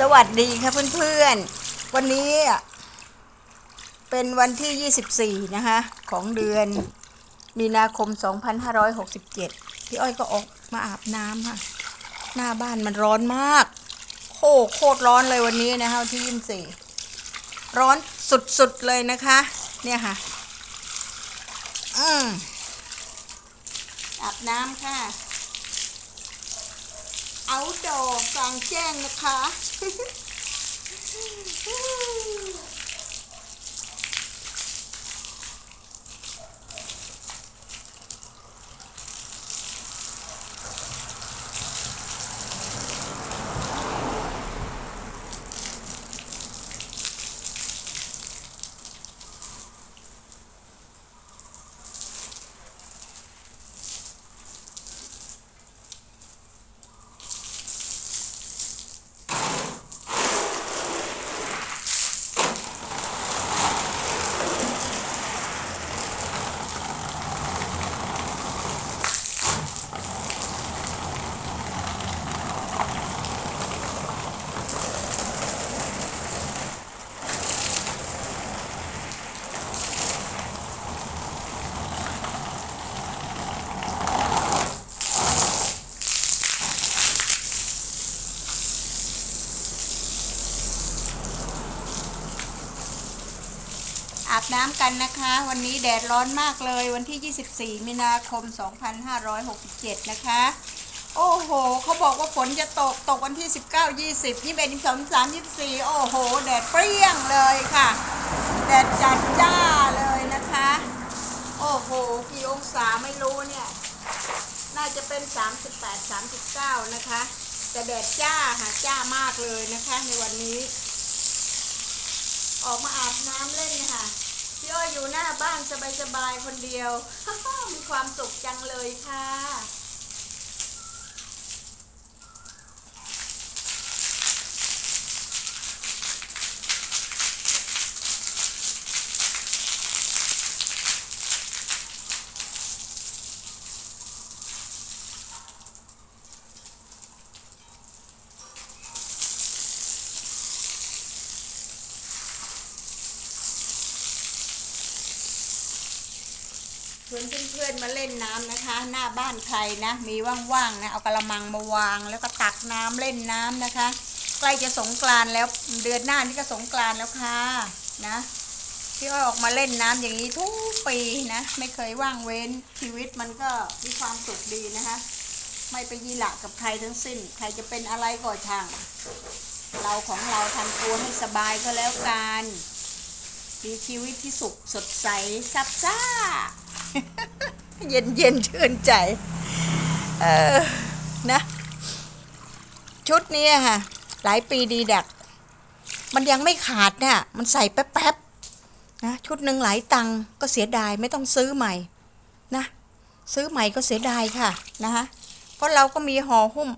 สวัสดีค่ะเพื่อนๆ วันนี้เป็นวันที่ 24 นะคะ ของเดือนมีนาคม 2567 พี่อ้อยก็ออกมาอาบน้ำค่ะ หน้าบ้านมันร้อนมาก โคโคตรร้อนเลยวันนี้นะคะที่ 24 ร้อนสุดๆเลยนะคะ เนี่ยค่ะ อืมอาบน้ำค่ะ เอาดอกกลางแจ้งนะคะ อาบน้ำกันนะคะ วันนี้แดดร้อนมากเลยวันที่ 24 มีนาคม 2567 นะคะ โอ้โห เขาบอกว่าฝนจะตกตกวันที่ 19 20 21 22 23 24 โอ้โห แดดเปรี้ยงเลยค่ะ แดดจัดจ้าเลยนะคะ โอ้โห กี่องศาไม่รู้เนี่ย น่าจะเป็น 38 39 นะคะ แต่แดดจ้าค่ะจ้ามากเลยนะคะในวันนี้ ออกมาอาบน้ำเล่นค่ะพี่อ้อยอยู่หน้าบ้านสบายๆคนเดียวมีความสุขจังเลยค่ะ วนเพื่อนๆมาเล่นน้ำนะคะ หน้าบ้านใครนะ มีว่างๆนะเอากระมังมาวาง แล้วก็ตักน้ำเล่นน้ำนะคะ ใกล้จะสงกรานแล้วเดือนหน้านี่ก็สงกรานแล้วค่ะนะพี่อ้อยออกมาเล่นน้ำอย่างนี้ทุกปีนะ ไม่เคยว่างเว้นชีวิตมันก็มีความสุขดีนะคะ ไม่ไปยีหละกับใครทั้งสิ้น ใครจะเป็นอะไรก็ช่าง เราของเราทำตัวให้สบายก็แล้วกันมีชีวิตที่สุขสดใสซับซ่า เย็นเย็นชื่นใจ เออ นะ ชุดนี้อะค่ะ หลายปีดีดัก มันยังไม่ขาดเนี่ยมันใส่แป๊บๆนะชุดหนึ่งหลายตังก็เสียดายไม่ต้องซื้อใหม่ นะ ซื้อใหม่ก็เสียดายค่ะนะคะเพราะเราก็มีห่อหุ้ม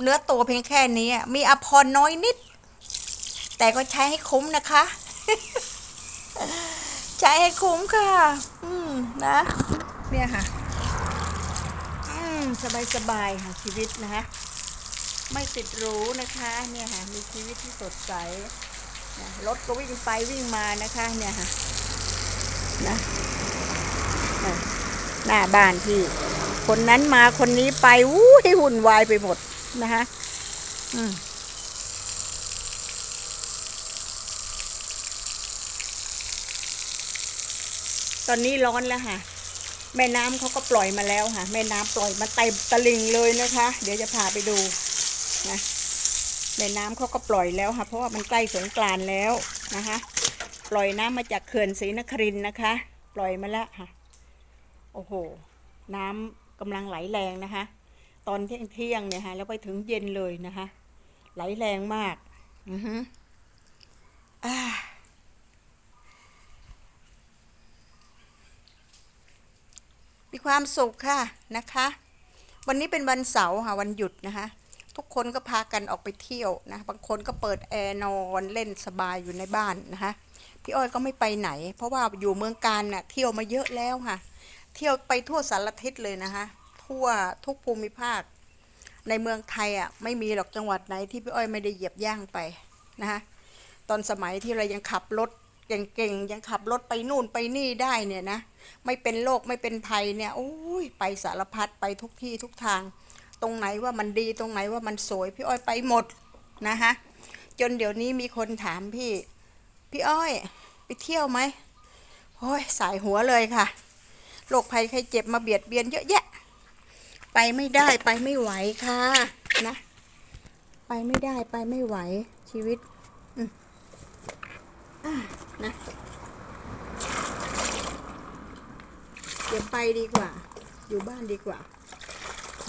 เนื้อตัวเพียงแค่นี้ มีอภรน้อยนิด แต่ก็ใช้ให้คุ้มนะคะ ใช้ให้คุ้มค่ะ อืม นะ เนี่ยค่ะ อืมสบายสบายค่ะชีวิตนะคะไม่ติดรูนะคะ เนี่ยค่ะ มีชีวิตที่สดใสรถก็วิ่งไปวิ่งมานะคะ เนี่ยค่ะนะอะหน้าบ้านที่ คนนั้นมาคนนี้ไปอู้ให้หุ่นวายไปหมดนะคะ อืม ตอนนี้ร้อนแล้วค่ะ แม่น้ำเขาก็ปล่อยมาแล้วค่ะ แม่น้ำปล่อยมาเต็มตลิงเลยนะคะ เดี๋ยวจะพาไปดูนะแม่น้ำเขาก็ปล่อยแล้วค่ะ เพราะว่ามันใกล้สงกรานแล้วนะคะ ปล่อยน้ำมาจากเขื่อนศรีนครินนะคะ ปล่อยมาแล้วค่ะ โอ้โห น้ำกำลังไหลแรงนะคะ ตอนเที่ยงเที่ยงเนี่ยค่ะแล้วไปถึงเย็นเลยนะคะ ไหลแรงมาก อือฮึอ่า มีความสุขค่ะนะคะ วันนี้เป็นวันเสาร์ค่ะวันหยุดนะคะ ทุกคนก็พากันออกไปเที่ยวนะ บางคนก็เปิดแอร์นอนเล่นสบายอยู่ในบ้านนะคะ พี่อ้อยก็ไม่ไปไหน เพราะว่าอยู่เมืองการน่ะเที่ยวมาเยอะแล้วค่ะ เที่ยวไปทั่วสารทิศเลยนะคะ ทั่วทุกภูมิภาค ในเมืองไทยอะไม่มีหรอกจังหวัดไหนที่พี่อ้อยไม่ได้เหยียบย่างไปนะคะ ตอนสมัยที่เรายังขับรถ เก่งๆ ยังขับรถไปนู่นไปนี่ได้เนี่ยนะ ไม่เป็นโรคไม่เป็นภัยเนี่ยโอ้ยไปสารพัดไปทุกที่ทุกทาง ตรงไหนว่ามันดีตรงไหนว่ามันสวยพี่อ้อยไปหมดนะคะจนเดี๋ยวนี้มีคนถามพี่ พี่อ้อยไปเที่ยวไหมโอ้ยสายหัวเลยค่ะโรคภัยไข้เจ็บมาเบียดเบียนเยอะแยะ ไปไม่ได้ไปไม่ไหวค่ะนะ ไปไม่ได้ไปไม่ไหวชีวิต อืมอะ นะ เดี๋ยวไปดีกว่า อยู่บ้านดีกว่า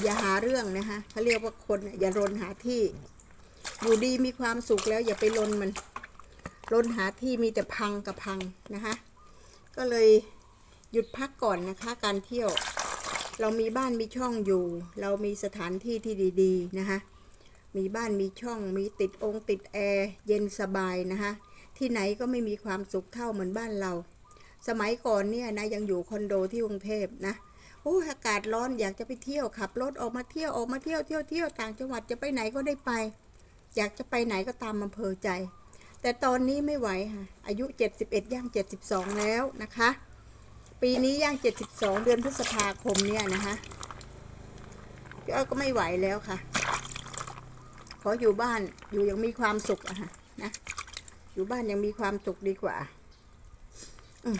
อย่าหาเรื่องนะคะเขาเรียกว่าคนน่ะอย่ารนหาที่ อยู่ดีมีความสุขแล้ว อย่าไปรนมันรนหาที่มีแต่พังกับพังนะคะ ก็เลยหยุดพักก่อนนะคะ การเที่ยว เรามีบ้านมีช่องอยู่ เรามีสถานที่ที่ดี ๆ นะคะมีบ้านมีช่องมีติดองค์ติดแอร์เย็นสบายนะคะ ที่ไหนก็ไม่มีความสุขเท่าเหมือนบ้านเรา สมัยก่อนเนี่ยนะยังอยู่คอนโดที่กรุงเทพนะโอ้อากาศร้อนอยากจะไปเที่ยวขับรถออกมาเที่ยวออกมาเที่ยวเที่ยวเที่ยวต่างจังหวัดจะไปไหนก็ได้ไป อยากจะไปไหนก็ตามอำเภอใจ แต่ตอนนี้ไม่ไหวค่ะอายุ 71 ย่าง 72 แล้วนะคะ ปีนี้ย่าง 72 เดือนพฤษภาคมเนี่ยนะคะพี่อ้อยก็ไม่ไหวแล้วค่ะ ขออยู่บ้านอยู่ยังมีความสุขอะค่ะนะ อยู่บ้านยังมีความสุขดีกว่า อืม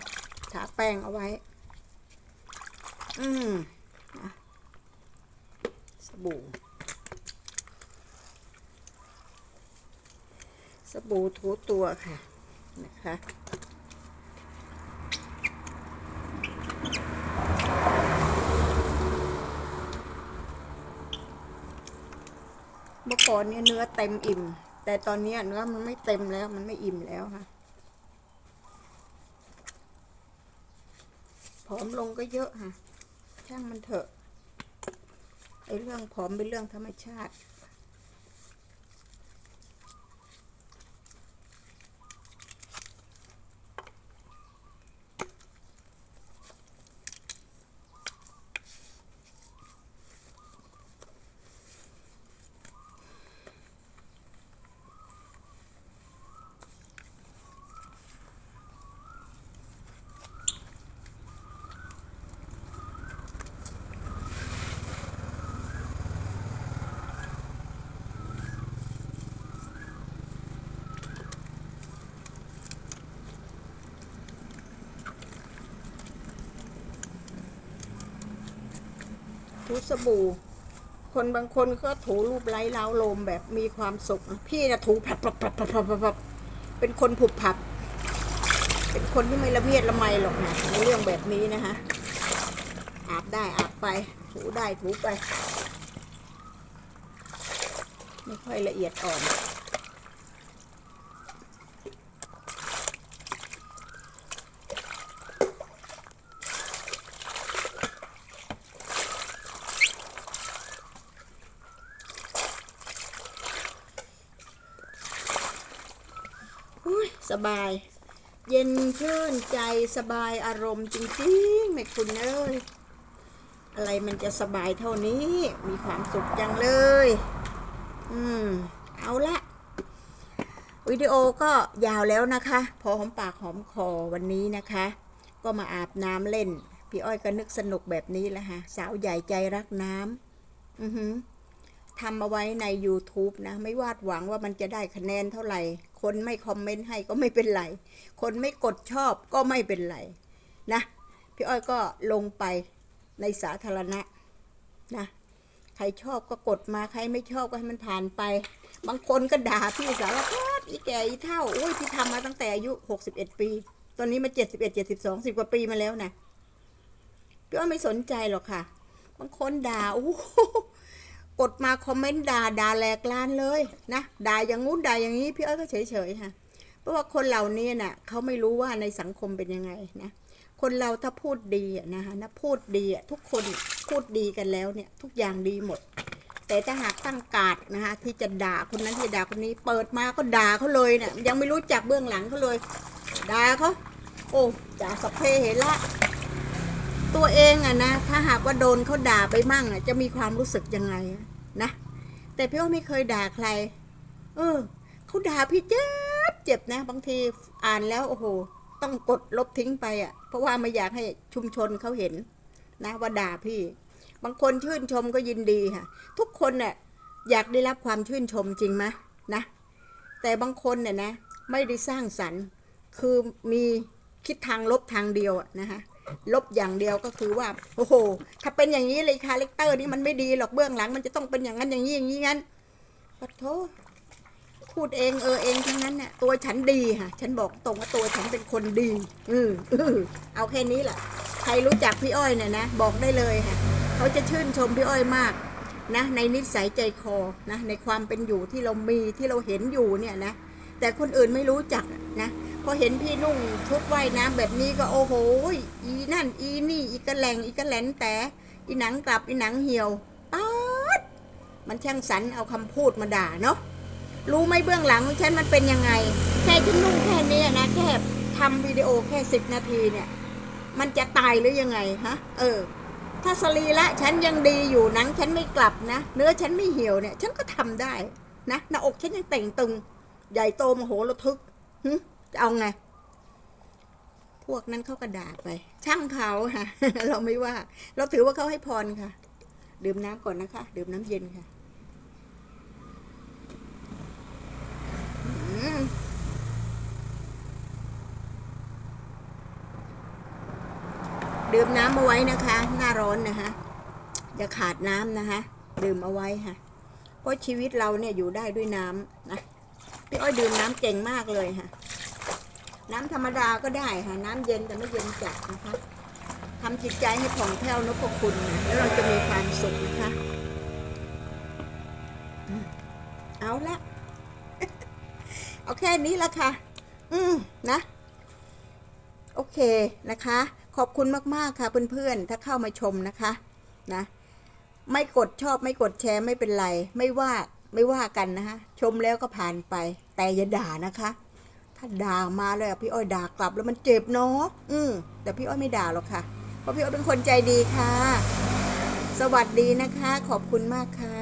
ทาแป้งเอาไว้ อืมสบู่ สบู่ถูตัวค่ะ นะคะเมื่อก่อนเนี่ยเนื้อเต็มอิ่ม แต่ตอนนี้เนื้อมันไม่เต็มแล้วมันไม่อิ่มแล้วค่ะผอมลงก็เยอะค่ะ ช่างมันเถอะไอ้เรื่องผอมเป็นเรื่องธรรมชาติ ถูสบู่ คนบางคนก็ถูรูปไร้ล้าวลมแบบมีความสุข พี่นะถูผับผับผับผับผับผับผับเป็นคนผุบผับ เป็นคนที่ไม่ละเมียดละไมหรอกนะในเรื่องแบบนี้นะคะอาบได้อาบไป ถูได้ถูไป ไม่ค่อยละเอียดอ่อน บาย เย็นชื่นใจสบายอารมณ์จริงๆแม่คุณเอ้ย อะไรมันจะสบายเท่านี้ มีความสุขจังเลย อืม เอาละวิดีโอก็ยาวแล้วนะคะ พอหอมปากหอมคอวันนี้นะคะ ก็มาอาบน้ำเล่น พี่อ้อยก็นึกสนุกแบบนี้แหละฮะ สาวใหญ่ใจรักน้ำอือหือ ทำเอาไว้ใน YouTube นะ ไม่วาดหวังว่ามันจะได้คะแนนเท่าไหร่ คนไม่คอมเมนต์ให้ก็ไม่เป็นไร คนไม่กดชอบก็ไม่เป็นไรนะ พี่อ้อยก็ลงไปในสาธารณะนะ ใครชอบก็กดมา ใครไม่ชอบก็ให้มันผ่านไป บางคนก็ด่าพี่สารพัดอีแก่อีเท่า อุ้ยพี่ทำมาตั้งแต่อายุ 61 ปี ตอนนี้มา 71 72 10 กว่าปีมาแล้วนะ พี่อ้อยไม่สนใจหรอกค่ะ บางคนด่าโอ้ กดมาคอมเมนต์ด่าด่าแหลกลานเลยนะด่าอย่างงู้นด่าอย่างนี้พี่อ้อยก็เฉยๆค่ะ เพราะว่าคนเหล่านี้น่ะเขาไม่รู้ว่าในสังคมเป็นยังไงนะคนเราถ้าพูดดีนะคะนะพูดดีทุกคนพูดดีกันแล้วเนี่ยทุกอย่างดีหมด แต่ถ้าหากตั้งการดนะคะที่จะด่าคนนั้นที่ด่าคนนี้ เปิดมาก็ด่าเขาเลยเนี่ยยังไม่รู้จักเบื้องหลังเขาเลยด่าเขาโอ้ด่าสพเพเหระ ตัวเองอะนะถ้าหากว่าโดนเขาด่าไปมั่งอะจะมีความรู้สึกยังไงนะแต่พี่อ้อไม่เคยด่าใคร เออเขาด่าพี่เจ็บเจ็บนะ บางทีอ่านแล้วโอ้โห ต้องกดลบทิ้งไปอะเพราะว่าไม่อยากให้ชุมชนเขาเห็น นะว่าด่าพี่ บางคนชื่นชมก็ยินดีค่ะ ทุกคนเนี่ยอยากได้รับความชื่นชมจริงไหมนะแต่บางคนเนี่ยนะ ไม่ได้สร้างสรรค์ คือมีคิดทางลบทางเดียวอะนะคะ ลบอย่างเดียวก็คือว่าโอ้โห ถ้าเป็นอย่างนี้เลยคาแรคเตอร์นี่มันไม่ดีหรอกเบื้องหลัง มันจะต้องเป็นอย่างนั้นอย่างนี้อย่างนี้งั้นปะโทษพูดเองเออเองทั้งนั้นน่ะตัวฉันดีค่ะฉันบอกตรงว่าตัวฉันเป็นคนดี อือออเอาแค่นี้แหละใครรู้จักพี่อ้อยเนี่ยนะบอกได้เลยค่ะเขาจะชื่นชมพี่อ้อยมากนะในนิสัยใจคอนะในความเป็นอยู่ที่เรามีที่เราเห็นอยู่เนี่ยนะแต่คนอื่นไม่รู้จักนะ พอเห็นพี่นุ่งชุดว่ายน้ำแบบนี้ก็โอ้โหอีนั่น อีนี่ อีกระแหลงอีกระแหลนแต่อีหนังกลับอีหนังเหี่ยวป๊าดมันช่างสรรเอาคำพูดมาด่าเนาะรู้ไหมเบื้องหลังของฉันมันเป็นยังไง แค่ฉันนุ่งแค่นี้นะแค่ทำวิดีโอแค่สิบนาทีเนี่ย มันจะตายหรือยังไงฮะเออ ถ้าสรีระฉันยังดีอยู่หนังฉันไม่กลับนะ เนื้อฉันไม่เหี่ยวเนี่ย ฉันก็ทำได้นะหน้าอกฉันยังเต่งตึง ใหญ่โตมโหระทึกหึ เอาไง พวกนั้นเขาก็ด่าไป ช่างเขาค่ะ เราไม่ว่า เราถือว่าเขาให้พรค่ะ ดื่มน้ำก่อนนะคะ ดื่มน้ำเย็นค่ะดื่มน้ำเอาไว้นะคะ หน้าร้อนนะคะอย่าขาดน้ำนะคะ ดื่มเอาไว้ค่ะ เพราะชีวิตเราเนี่ยอยู่ได้ด้วยน้ำนะ พี่อ้อยดื่มน้ำเก่งมากเลยค่ะ น้ำธรรมดาก็ได้ค่ะ น้ำเย็นแต่ไม่เย็นจัดนะคะทำจิตใจให้ผ่องแผ้วนพคุณนะแล้วเราจะมีความสุขนะคะ เอาละเอาแค่นี้ละค่ะ อืมนะ โอเคนะคะ ขอบคุณมากๆค่ะเพื่อนๆ ถ้าเข้ามาชมนะคะนะไม่กดชอบไม่กดแชร์ไม่เป็นไร ไม่ว่าไม่ว่ากันนะคะชมแล้วก็ผ่านไป แต่อย่าด่านะคะ ถ้าด่ามาเลยอะพี่อ้อยด่ากลับแล้วมันเจ็บเนาะอืมแต่พี่อ้อยไม่ด่าหรอกค่ะ เพราะพี่อ้อยเป็นคนใจดีค่ะ สวัสดีนะคะ ขอบคุณมากค่ะ